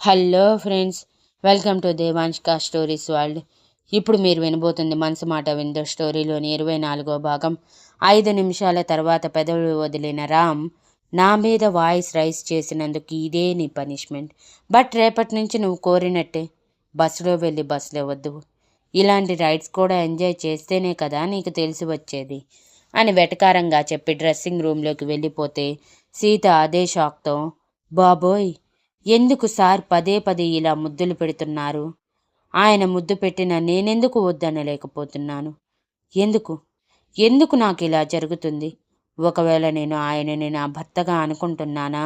Hello friends welcome to దేవాంష్కా stories world. ఇప్పుడు మీరు వినబోతుంది మనసు మాట విందో స్టోరీలోని ఇరవై నాలుగో భాగం. ఐదు నిమిషాల తర్వాత పెదవులు వదిలిన రామ్ నా మీద వాయిస్ రైస్ చేసినందుకు ఇదే నీ పనిష్మెంట్. బట్ రేపటి నుంచి నువ్వు కోరినట్టే బస్సులో వెళ్ళి బస్సులో వద్దు. ఇలాంటి రైడ్స్ కూడా ఎంజాయ్ చేస్తేనే కదా నీకు తెలిసి వచ్చేది? అని వెటకారంగా చెప్పి డ్రెస్సింగ్ రూమ్లోకి వెళ్ళిపోతే సీత అదే షాక్తో బాబోయ్ ఎందుకు సార్ పదే పదే ఇలా ముద్దులు పెడుతున్నారు? ఆయన ముద్దు పెట్టిన నేనెందుకు వద్దనలేకపోతున్నాను ఎందుకు? ఎందుకు నాకు ఇలా జరుగుతుంది? ఒకవేళ నేను ఆయనని నా భర్తగా అనుకుంటున్నానా?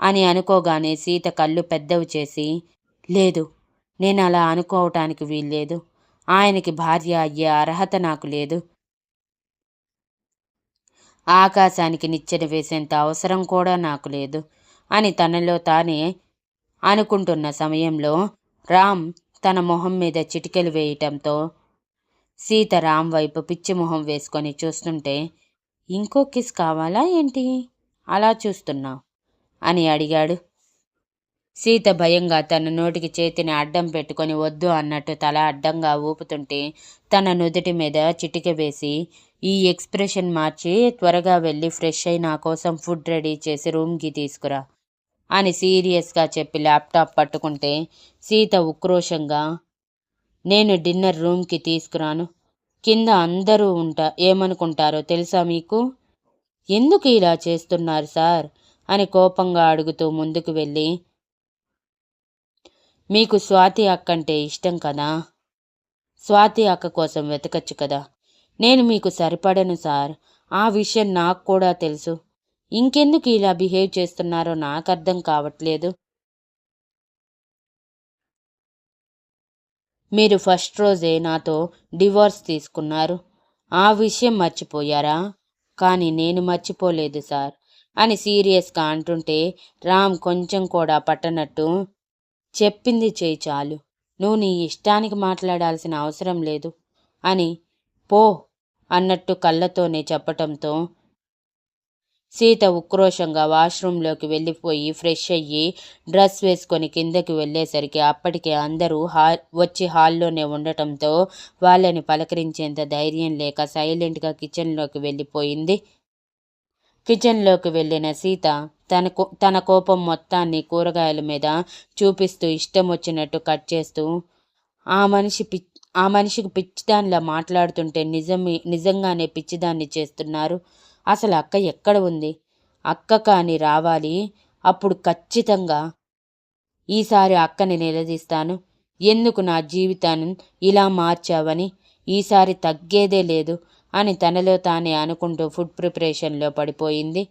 అని అనుకోగానే సీత కళ్ళు పెద్దవి చేసి లేదు నేను అలా అనుకోవటానికి వీల్లేదు. ఆయనకి భార్య అయ్యే అర్హత నాకు లేదు. ఆకాశానికి నిచ్చెన వేసేంత అవసరం కూడా నాకు లేదు. అని తనలో తానే అనుకుంటున్న సమయంలో రామ్ తన మొహం మీద చిటికెలు వేయటంతో సీత రామ్ వైపు పిచ్చి మొహం వేసుకొని చూస్తుంటే ఇంకో కిస్ కావాలా ఏంటి? అలా చూస్తున్నావు అని అడిగాడు. సీత భయంగా తన నోటికి చేతిని అడ్డం పెట్టుకొని వద్దు అన్నట్టు తల అడ్డంగా ఊపుతుంటే తన నుదుటి మీద చిటిక వేసి ఈ ఎక్స్ప్రెషన్ మార్చి త్వరగా వెళ్ళి ఫ్రెష్ అయి నా కోసం ఫుడ్ రెడీ చేసి రూమ్కి తీసుకురా అని సీరియస్గా చెప్పి ల్యాప్టాప్ పట్టుకుంటే సీత ఉక్రోషంగా నేను డిన్నర్ రూమ్కి తీసుకురాను. కింద అందరూ ఉంటా ఏమనుకుంటారో తెలుసా మీకు? ఎందుకు ఇలా చేస్తున్నారు సార్? అని కోపంగా అడుగుతూ ముందుకు వెళ్ళి మీకు స్వాతి అక్క అంటే ఇష్టం కదా? స్వాతి అక్క కోసం వెతకచ్చు కదా? నేను మీకు సరిపడను సార్. ఆ విషయం నాకు కూడా తెలుసు. ఇంకెందుకు ఇలా బిహేవ్ చేస్తున్నారో నాకు అర్థం కావట్లేదు. మీరు ఫస్ట్ రోజే నాతో డివోర్స్ తీసుకున్నారు. ఆ విషయం మర్చిపోయారా? కానీ నేను మర్చిపోలేదు సార్ అని సీరియస్గా అంటుంటే రామ్ కొంచెం కూడా పట్టనట్టు చెప్పింది చేయి చాలు. నువ్వు నీ ఇష్టానికి మాట్లాడాల్సిన అవసరం లేదు అని పో అన్నట్టు కళ్ళతోనే చెప్పటంతో సీత ఉక్రోషంగా వాష్రూంలోకి వెళ్ళిపోయి ఫ్రెష్ అయ్యి డ్రెస్ వేసుకొని కిందకి వెళ్ళేసరికి అప్పటికే అందరూ హా వచ్చి హాల్లోనే ఉండటంతో వాళ్ళని పలకరించేంత ధైర్యం లేక సైలెంట్గా కిచెన్లోకి వెళ్ళిపోయింది. కిచెన్లోకి వెళ్ళిన సీత తన తన కోపం మొత్తాన్ని కూరగాయల మీద చూపిస్తూ ఇష్టం వచ్చినట్టు కట్ చేస్తూ ఆ మనిషి పిచ్ ఆ మనిషికి పిచ్చిదానిలా మాట్లాడుతుంటే నిజమే నిజంగానే పిచ్చిదాన్ని చేస్తున్నారు. అసలు అక్క ఎక్కడ ఉంది? అక్క కాని రావాలి. అప్పుడు ఖచ్చితంగా ఈసారి అక్కని నిలదీస్తాను. ఎందుకు నా జీవితాన్ని ఇలా మార్చావని? ఈసారి తగ్గేదే లేదు అని తనలో తానే అనుకుంటూ ఫుడ్ ప్రిపరేషన్లో పడిపోయింది.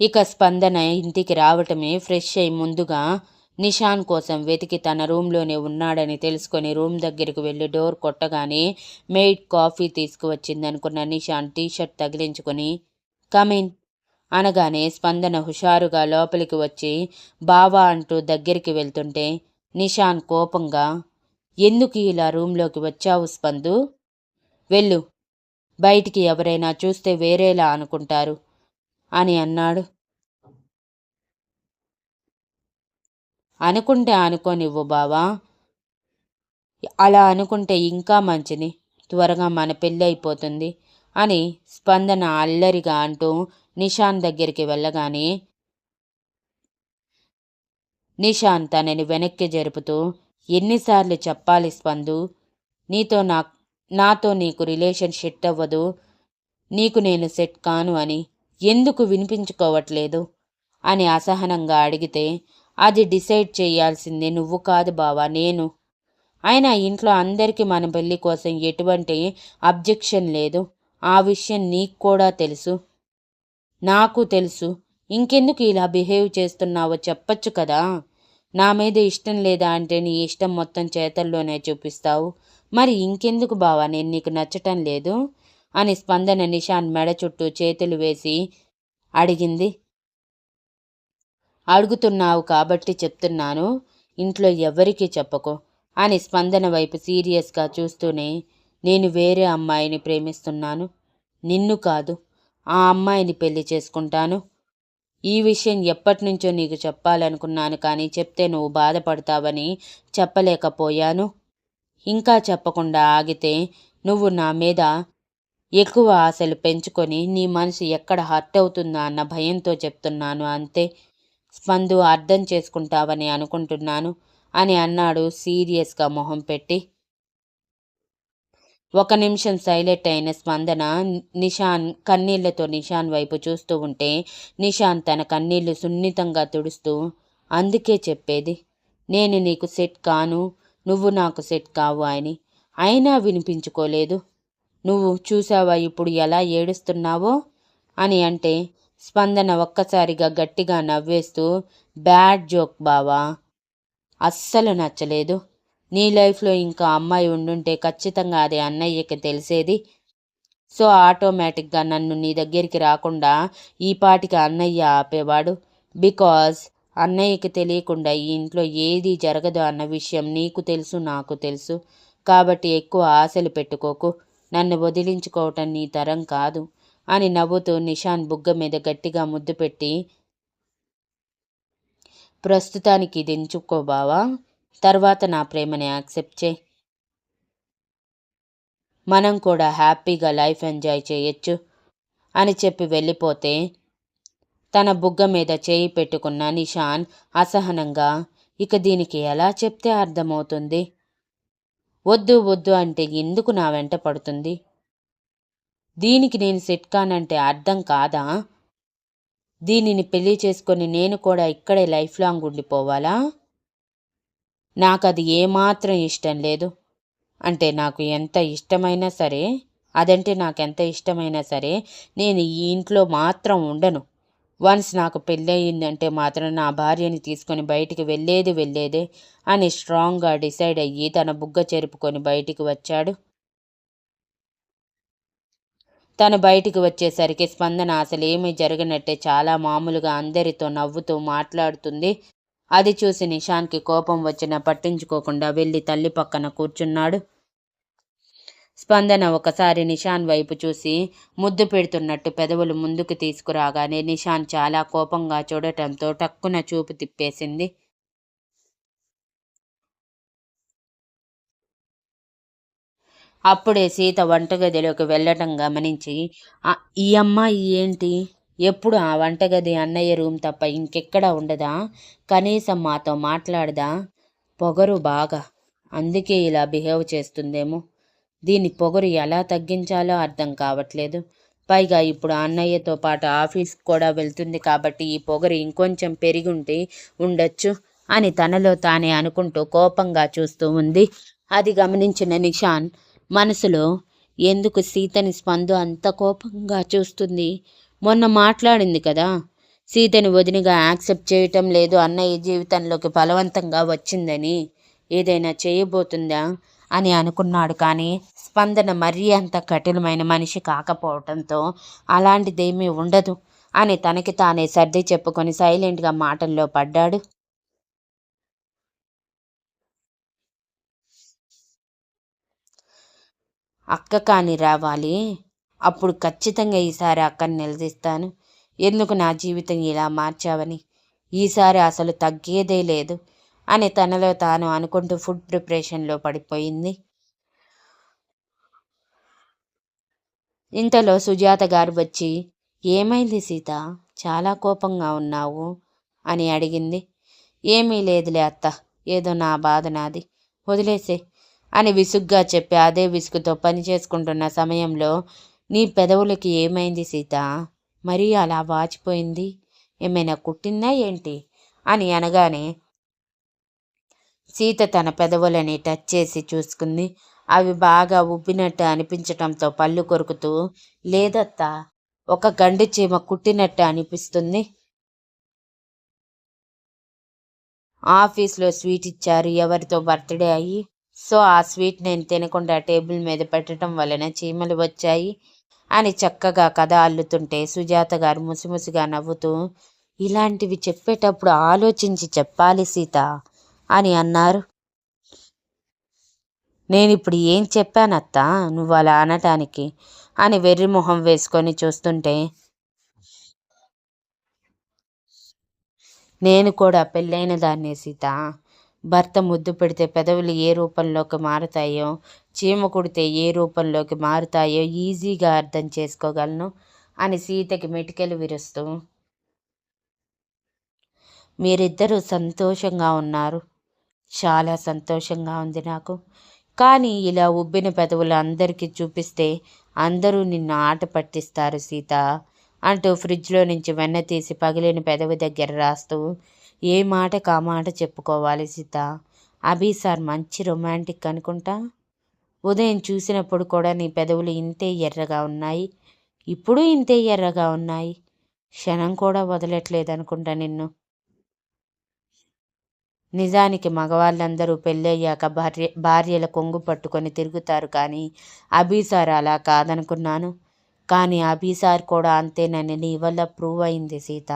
ఇక స్పందన ఇంటికి రావటమే ఫ్రెష్ అయి ముందుగా నిషాన్ కోసం వెతికి తన రూమ్లోనే ఉన్నాడని తెలుసుకొని రూమ్ దగ్గరికి వెళ్ళి డోర్ కొట్టగానే మెయిడ్ కాఫీ తీసుకువచ్చిందనుకున్న నిషాన్ టీషర్ట్ తగిలించుకొని కమిన్ అనగానే స్పందన హుషారుగా లోపలికి వచ్చి బావా అంటూ దగ్గరికి వెళ్తుంటే నిషాన్ కోపంగా ఎందుకు ఇలా రూంలోకి వచ్చావు స్పందు? వెళ్ళు. బయటికి ఎవరైనా చూస్తే వేరేలా అనుకుంటారు అని అన్నాడు. అనుకుంటే అనుకోనివ్వు బావా. అలా అనుకుంటే ఇంకా మంచిది. త్వరగా మన పెళ్ళి అయిపోతుంది అని స్పందన అల్లరిగా అంటూ నిషాన్ దగ్గరికి వెళ్ళగానే నిషాన్ తనని వెనక్కి జరుపుతూ ఎన్నిసార్లు చెప్పాలి స్పందు నీతో నా నాతో నీకు రిలేషన్ సెట్ అవ్వదు నీకు నేను సెట్ కాను అని ఎందుకు వినిపించుకోవట్లేదు అని అసహనంగా అడిగితే అది డిసైడ్ చేయాల్సిందే. నువ్వు కాదు బావా నేను. అయినా ఇంట్లో అందరికీ మన పెళ్ళి కోసం ఎటువంటి అబ్జెక్షన్ లేదు. ఆ విషయం నీకు కూడా తెలుసు. నాకు తెలుసు. ఇంకెందుకు ఇలా బిహేవ్ చేస్తున్నావో చెప్పచ్చు కదా. నా మీద ఇష్టం లేదా అంటే నీ ఇష్టం మొత్తం చేతల్లోనే చూపిస్తావు. మరి ఇంకెందుకు బావా నేను నీకు నచ్చటం లేదు? అని స్పందన నిషాన్ మెడ చుట్టూ చేతులు వేసి అడిగింది. అడుగుతున్నావు కాబట్టి చెప్తున్నాను. ఇంట్లో ఎవరికీ చెప్పకు. అని స్పందన వైపు సీరియస్గా చూస్తూనే నేను వేరే అమ్మాయిని ప్రేమిస్తున్నాను. నిన్ను కాదు. ఆ అమ్మాయిని పెళ్ళి చేసుకుంటాను. ఈ విషయం ఎప్పటి నుంచో నీకు చెప్పాలనుకున్నాను కానీ చెప్తే నువ్వు బాధపడతావని చెప్పలేకపోయాను. ఇంకా చెప్పకుండా ఆగితే నువ్వు నా మీద ఎక్కువ ఆశలు పెంచుకొని నీ మనసు ఎక్కడ హర్ట్ అవుతుందా అన్న భయంతో చెప్తున్నాను అంతే. స్పందు అర్థం చేసుకుంటావని అనుకుంటున్నాను అని అన్నాడు సీరియస్గా మొహం పెట్టి. ఒక నిమిషం సైలెంట్ అయిన స్పందన నిషాన్ కన్నీళ్ళతో నిషాన్ వైపు చూస్తూ ఉంటే నిషాన్ తన కన్నీళ్ళు సున్నితంగా తుడుస్తూ అందుకే చెప్పేది నేను నీకు సెట్ కాను నువ్వు నాకు సెట్ కావు అని. అయినా వినిపించుకోలేదు. నువ్వు చూసావా ఇప్పుడు ఎలా ఏడుస్తున్నావో? అని అంటే స్పందన ఒక్కసారిగా గట్టిగా నవ్వేస్తూ బ్యాడ్ జోక్ బావా అస్సలు నచ్చలేదు. నీ లైఫ్లో ఇంకా అమ్మాయి ఉండుంటే ఖచ్చితంగా అది అన్నయ్యకి తెలిసేది. సో ఆటోమేటిక్గా నన్ను నీ దగ్గరికి రాకుండా ఈ పాటికి అన్నయ్య ఆపేవాడు. బికాజ్ అన్నయ్యకి తెలియకుండా ఈ ఇంట్లో ఏది జరగదు అన్న విషయం నీకు తెలుసు నాకు తెలుసు. కాబట్టి ఎక్కువ ఆశలు పెట్టుకోకు. నన్ను వదిలించుకోవటం నీ తరం కాదు. అని నవ్వుతూ నిషాన్ బుగ్గ మీద గట్టిగా ముద్దు పెట్టి ప్రస్తుతానికి దించుకో బావా తర్వాత నా ప్రేమని యాక్సెప్ట్ చే మనం కూడా హ్యాపీగా లైఫ్ ఎంజాయ్ చేయొచ్చు అని చెప్పి వెళ్ళిపోతే తన బుగ్గ మీద చేయి పెట్టుకున్న నిషాన్ అసహనంగా ఇక దీనికి ఎలా చెప్తే అర్థమవుతుంది? వద్దు వద్దు అంటే ఎందుకు నా వెంట పడుతుంది? దీనికి నేను సెట్ కానంటే అర్థం కాదా? దీనిని పెళ్ళి చేసుకొని నేను కూడా ఇక్కడే లైఫ్ లాంగ్ ఉండిపోవాలా? నాకు అది ఏమాత్రం ఇష్టం లేదు. అంటే నాకు ఎంత ఇష్టమైనా సరే అదంటే నాకు ఎంత ఇష్టమైనా సరే నేను ఈ ఇంట్లో మాత్రం ఉండను. వన్స్ నాకు పెళ్ళయిందంటే మాత్రం నా భార్యని తీసుకొని బయటికి వెళ్ళేది వెళ్ళేదే అని స్ట్రాంగ్గా డిసైడ్ అయ్యి తన బుగ్గ చెరుపుకొని బయటికి వచ్చాడు. తను బయటికి వచ్చేసరికి స్పందన అసలు ఏమీ జరగనట్టే చాలా మామూలుగా అందరితో నవ్వుతూ మాట్లాడుతుంది. అది చూసి నిషాన్కి కోపం వచ్చినా పట్టించుకోకుండా వెళ్ళి తల్లి పక్కన కూర్చున్నాడు. స్పందన ఒకసారి నిషాన్ వైపు చూసి ముద్దు పెడుతున్నట్టు పెదవులు ముందుకు తీసుకురాగానే నిషాన్ చాలా కోపంగా చూడటంతో టక్కున చూపు తిప్పేసింది. అప్పుడే సీత వంటగదిలోకి వెళ్ళటం గమనించి ఈ అమ్మాయి ఏంటి? ఎప్పుడు ఆ వంటగది అన్నయ్య రూమ్ తప్ప ఇంకెక్కడ ఉండదా? కనీసం మాతో మాట్లాడదా? పొగరు బాగా. అందుకే ఇలా బిహేవ్ చేస్తుందేమో. దీని పొగరు ఎలా తగ్గించాలో అర్థం కావట్లేదు. పైగా ఇప్పుడు అన్నయ్యతో పాటు ఆఫీస్ కూడా వెళ్తుంది కాబట్టి ఈ పొగరు ఇంకొంచెం పెరిగుంటే ఉండొచ్చు అని తనలో తానే అనుకుంటూ కోపంగా చూస్తూ ఉంది. అది గమనించిన నిషాన్ మనసులో ఎందుకు సీతని స్పందు అంత కోపంగా చూస్తుంది? మొన్న మాట్లాడింది కదా. సీతని వదినిగా యాక్సెప్ట్ చేయటం లేదు. అన్నయ్య జీవితంలోకి బలవంతంగా వచ్చిందని ఏదైనా చేయబోతుందా అని అనుకున్నాడు కానీ స్పందన మరీ అంత కఠినమైన మనిషి కాకపోవటంతో అలాంటిదేమీ ఉండదు అని తనకి తానే సర్ది చెప్పుకొని సైలెంట్గా మాటల్లో పడ్డాడు. అక్క కాని రావాలి. అప్పుడు ఖచ్చితంగా ఈసారి అక్కని నిలదీస్తాను. ఎందుకు నా జీవితం ఇలా మార్చావని? ఈసారి అసలు తగ్గేదే లేదు అని తనలో తాను అనుకుంటూ ఫుడ్ ప్రిపరేషన్లో పడిపోయింది. ఇంతలో సుజాత గారు వచ్చి ఏమైంది సీత? చాలా కోపంగా ఉన్నావు? అని అడిగింది. ఏమీ లేదులే అత్త. ఏదో నా బాధ నాది. వదిలేసే. అని విసుగ్గా చెప్పి అదే విసుగుతో పని చేసుకుంటున్న సమయంలో నీ పెదవులకి ఏమైంది సీత? మరీ అలా వాచిపోయింది? ఏమైనా కుట్టిందా ఏంటి? అని అనగానే సీత తన పెదవులని టచ్ చేసి చూసుకుంది. అవి బాగా ఉబ్బినట్టు అనిపించటంతో పళ్ళు కొరుకుతూ లేదత్తా ఒక గండు చీమ కుట్టినట్టు అనిపిస్తుంది. ఆఫీస్లో స్వీట్ ఇచ్చారు. ఎవరితో బర్త్డే అయ్యి సో ఆ స్వీట్ నేను తినకుండా టేబుల్ మీద పెట్టడం వలన చీమలు వచ్చాయి అని చక్కగా కథ అల్లుతుంటే సుజాత గారు ముసిముసిగా నవ్వుతూ ఇలాంటివి చెప్పేటప్పుడు ఆలోచించి చెప్పాలి సీత అని అన్నారు. నేను ఇప్పుడు ఏం చెప్పానత్తా? నువ్వు అలా అనటానికి అని వెర్రి మొహం వేసుకొని చూస్తుంటే నేను కూడా పెళ్ళైన దాన్నే సీత. భర్త ముద్దు పెడితే పెదవులు ఏ రూపంలోకి మారుతాయో చీమ కుడితే ఏ రూపంలోకి మారుతాయో ఈజీగా అర్థం చేసుకోగలను అని సీతకి మెటికెలు విరుస్తూ. మీరిద్దరూ సంతోషంగా ఉన్నారు. చాలా సంతోషంగా ఉంది నాకు. కానీ ఇలా ఉబ్బిన పెదవులు అందరికీ చూపిస్తే అందరూ నిన్ను ఆట పట్టిస్తారు సీత అంటూ ఫ్రిడ్జ్లో నుంచి వెన్న తీసి పగిలిన పెదవి దగ్గర రాస్తూ ఏ మాట కా మాట చెప్పుకోవాలి సీత? అభి సార్ మంచి రొమాంటిక్ అనుకుంటా? ఉదయం చూసినప్పుడు కూడా నీ పెదవులు ఇంతే ఎర్రగా ఉన్నాయి. ఇప్పుడు ఇంతే ఎర్రగా ఉన్నాయి. క్షణం కూడా వదలట్లేదు అనుకుంటా నిన్ను. నిజానికి మగవాళ్ళందరూ పెళ్ళయ్యాక భార్య భార్యల కొంగు పట్టుకొని తిరుగుతారు కానీ అభిసార్ అలా కాదనుకున్నాను. కానీ అభిసార్ కూడా అంతేనని నీ వల్ల ప్రూవ్ అయింది సీత.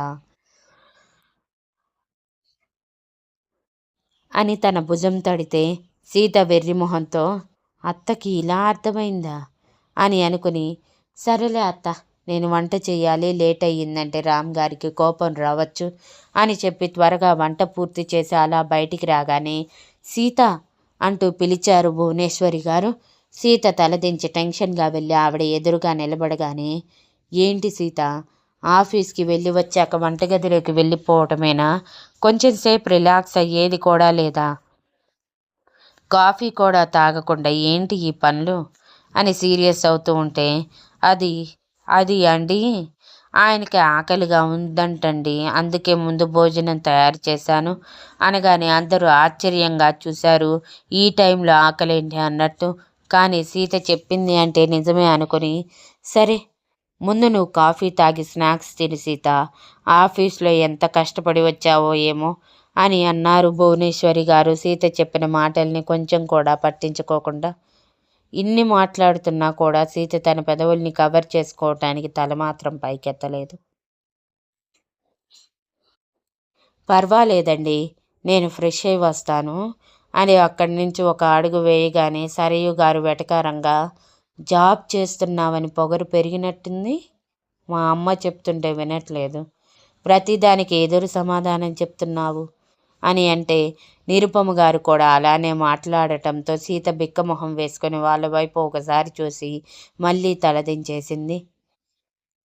అని తన భుజం తడితే సీత వెర్రిమొహంతో అత్తకి ఇలా అర్థమైందా? అని అనుకుని సరేలే అత్త నేను వంట చేయాలి లేట్ అయ్యిందంటే రామ్ గారికి కోపం రావచ్చు అని చెప్పి త్వరగా వంట పూర్తి చేసి అలా బయటికి రాగానే సీత అంటూ పిలిచారు భువనేశ్వరి గారు. సీత తలదించి టెన్షన్గా వెళ్ళి ఆవిడ ఎదురుగా నిలబడగానే ఏంటి సీత ఆఫీస్కి వెళ్ళి వచ్చాక వంటగదిలోకి వెళ్ళిపోవటమేనా? కొంచెంసేపు రిలాక్స్ అయ్యేది కూడా లేదా? కాఫీ కూడా తాగకుండా ఏంటి ఈ పనులు? అని సీరియస్ అవుతూ ఉంటే అది అది అండి ఆయనకి ఆకలిగా ఉందంటండి. అందుకే ముందు భోజనం తయారు చేశాను. అనగానే అందరూ ఆశ్చర్యంగా చూశారు ఈ టైంలో ఆకలేంటి అన్నట్టు. కానీ సీత చెప్పింది అంటే నిజమే అనుకుని సరే ముందు నువ్వు కాఫీ తాగి స్నాక్స్ తిని సీత ఆఫీస్లో ఎంత కష్టపడి వచ్చావో ఏమో అని అన్నారు భువనేశ్వరి గారు. సీత చెప్పిన మాటల్ని కొంచెం కూడా పట్టించుకోకుండా ఇన్ని మాట్లాడుతున్నా కూడా సీత తన పెదవుల్ని కవర్ చేసుకోవటానికి తల మాత్రం పైకెత్తలేదు. పర్వాలేదండి నేను ఫ్రెష్ అయి వస్తాను అని అక్కడి నుంచి ఒక అడుగు వేయగానే సరయు గారు వెటకారంగా జాబ్ చేస్తున్నావని పొగరు పెరిగినట్టుంది. మా అమ్మ చెప్తుంటే వినట్లేదు. ప్రతిదానికి ఎదురు సమాధానం చెప్తున్నావు అని అంటే నిరుపమ గారు కూడా అలానే మాట్లాడటంతో సీత బిక్కమొహం వేసుకొని వాళ్ళ వైపు ఒకసారి చూసి మళ్ళీ తలదించేసింది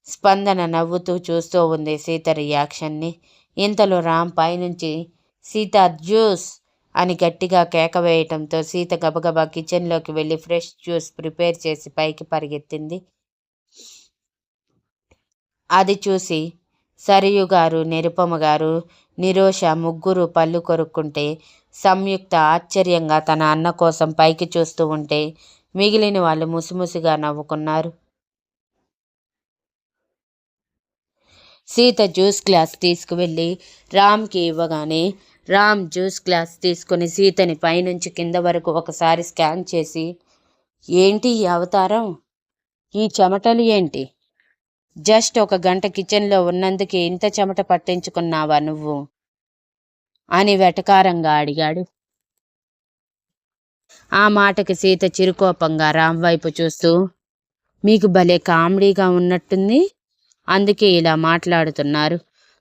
స్పందన నవ్వుతూ చూస్తూ ఉంది సీత రియాక్షన్ని. ఇంతలో రామ్ పైనుంచి సీత జ్యూస్ అని గట్టిగా కేక వేయటంతో సీత గబగబా కిచెన్లోకి వెళ్ళి ఫ్రెష్ జ్యూస్ ప్రిపేర్ చేసి పైకి పరిగెత్తింది. అది చూసి సరియు గారు నిరుపమ గారు నిరోష ముగ్గురు పళ్ళు కొరుక్కుంటే సంయుక్త ఆశ్చర్యంగా తన అన్న కోసం పైకి చూస్తూ ఉంటే మిగిలిన వాళ్ళు ముసిముసిగా నవ్వుకున్నారు. సీత జ్యూస్ గ్లాస్ తీసుకువెళ్ళి రామ్కి ఇవ్వగానే రామ్ జ్యూస్ గ్లాస్ తీసుకుని సీతని పైనుంచి కింద వరకు ఒకసారి స్కాన్ చేసి ఏంటి ఈ అవతారం? ఈ చెమటలు ఏంటి? జస్ట్ ఒక గంట కిచెన్లో ఉన్నందుకే ఇంత చెమట పట్టించుకున్నావా నువ్వు అని వెటకారంగా అడిగాడు. ఆ మాటకి సీత చిరుకోపంగా రామ్ వైపు చూస్తూ మీకు భలే కామెడీగా ఉన్నట్టుంది. అందుకే ఇలా మాట్లాడుతున్నారు.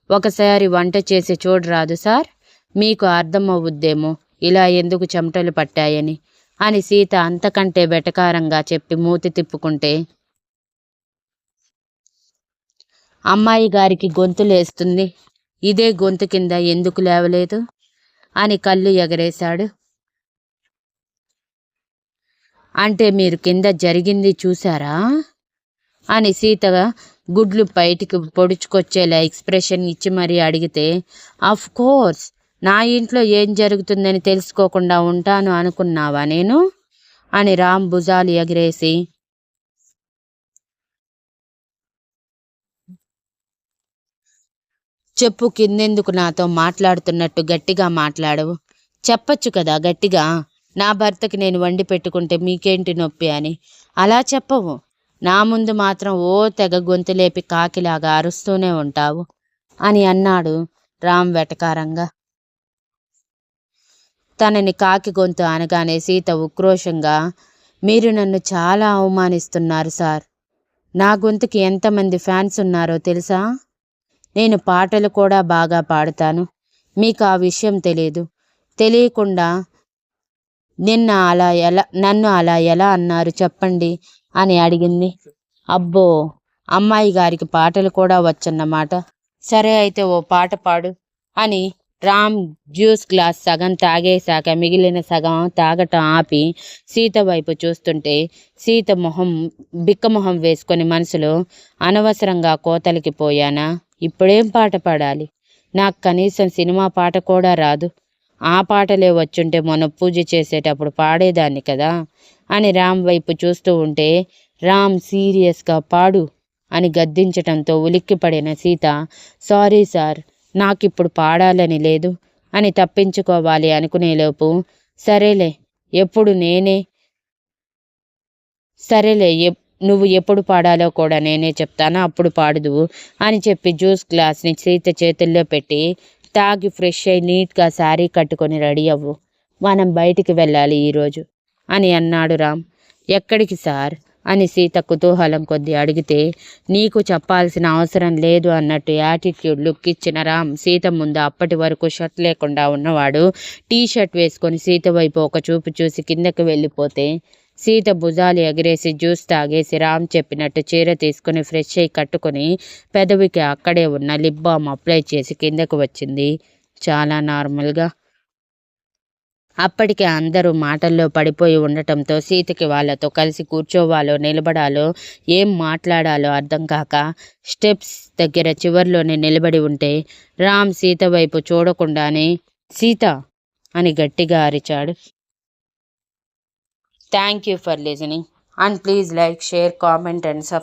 ఒకసారి వంట చేసి చూడరాదు సార్. మీకు అర్థమవుద్దేమో ఇలా ఎందుకు చెమటలు పట్టాయని అని సీత అంతకంటే వెటకారంగా చెప్పి మూతి తిప్పుకుంటే. అమ్మాయి గారికి గొంతు లేస్తుంది. ఇదే గొంతు కింద ఎందుకు లేవలేదు? అని కళ్ళు ఎగరేశాడు. అంటే మీరు కింద జరిగింది చూసారా అని సీత గుడ్లు బయటికి పొడుచుకొచ్చేలా ఎక్స్ప్రెషన్ ఇచ్చి మరీ అడిగితే ఆఫ్ కోర్స్ నా ఇంట్లో ఏం జరుగుతుందని తెలుసుకోకుండా ఉంటాను అనుకున్నావా నేను? అని రామ్ భుజాలు ఎగిరేసి చెప్పు కిందెందుకు నాతో మాట్లాడుతున్నట్టు గట్టిగా మాట్లాడవు. చెప్పచ్చు కదా గట్టిగా. నా భర్తకి నేను వండి పెట్టుకుంటే మీకేంటి నొప్పి అని. అలా చెప్పవు. నా ముందు మాత్రం ఓ తెగ గొంతులేపి కాకిలాగా అరుస్తూనే ఉంటావు అని అన్నాడు రామ్ వెటకారంగా. తనని కాకి గొంతు అనగానే సీత ఉక్రోషంగా మీరు నన్ను చాలా అవమానిస్తున్నారు సార్. నా గొంతుకి ఎంతమంది ఫ్యాన్స్ ఉన్నారో తెలుసా? నేను పాటలు కూడా బాగా పాడుతాను. మీకు ఆ విషయం తెలియదు తెలియకుండా నిన్న అలా ఎలా నన్ను అలా ఎలా అన్నారు చెప్పండి అని అడిగింది. అబ్బో అమ్మాయి గారికి పాటలు కూడా వచ్చన్నమాట. సరే అయితే ఓ పాట పాడు అని రామ్ జ్యూస్ గ్లాస్ సగం తాగేశాక మిగిలిన సగం తాగటం ఆపి సీత వైపు చూస్తుంటే సీత మొహం బిక్క మొహం వేసుకొని మనసులో అనవసరంగా కోతలికి పోయానా? ఇప్పుడేం పాట పాడాలి? నాకు కనీసం సినిమా పాట కూడా రాదు. ఆ పాటలే వచ్చుంటే మొన్న పూజ చేసేటప్పుడు పాడేదాన్ని కదా? అని రామ్ వైపు చూస్తూ ఉంటే రామ్ సీరియస్గా పాడు అని గద్దించటంతో ఉలిక్కిపడిన సీత సారీ సార్ నాకిప్పుడు పాడాలని లేదు అని తప్పించుకోవాలి అనుకునేలోపు సరేలే ఎప్పుడు నేనే సరేలే నువ్వు ఎప్పుడు పాడాలో కూడా నేనే చెప్తాను అప్పుడు పాడుదువు అని చెప్పి జ్యూస్ గ్లాస్ని సీత చేతుల్లో పెట్టి తాగి ఫ్రెష్ అయి నీట్గా శారీ కట్టుకొని రెడీ అవ్వు. మనం బయటికి వెళ్ళాలి ఈరోజు అని అన్నాడు రామ్. ఎక్కడికి సార్? అని సీత కుతూహలం కొద్ది అడిగితే నీకు చెప్పాల్సిన అవసరం లేదు అన్నట్టు యాటిట్యూడ్ లుక్ ఇచ్చిన రామ్ సీత ముందు అప్పటి వరకు షర్ట్ లేకుండా ఉన్నవాడు టీ షర్ట్ వేసుకొని సీత వైపు ఒక చూపు చూసి కిందకి వెళ్ళిపోతే సీత భుజాలు ఎగిరేసి జ్యూస్ తాగేసి రామ్ చెప్పినట్టు చీర తీసుకుని ఫ్రెష్ అయి కట్టుకొని పెదవికి అక్కడే ఉన్న లిప్ బామ్ అప్లై చేసి కిందకు వచ్చింది. చాలా నార్మల్గా అప్పటికే అందరూ మాటల్లో పడిపోయి ఉండటంతో సీతకి వాళ్ళతో కలిసి కూర్చోవాలో నిలబడాలో ఏం మాట్లాడాలో అర్థం కాక స్టెప్స్ దగ్గర చివర్లోనే నిలబడి ఉంటే రామ్ సీత వైపు చూడకుండానే సీత అని గట్టిగా అరిచాడు. Thank you for listening and please like share comment and sub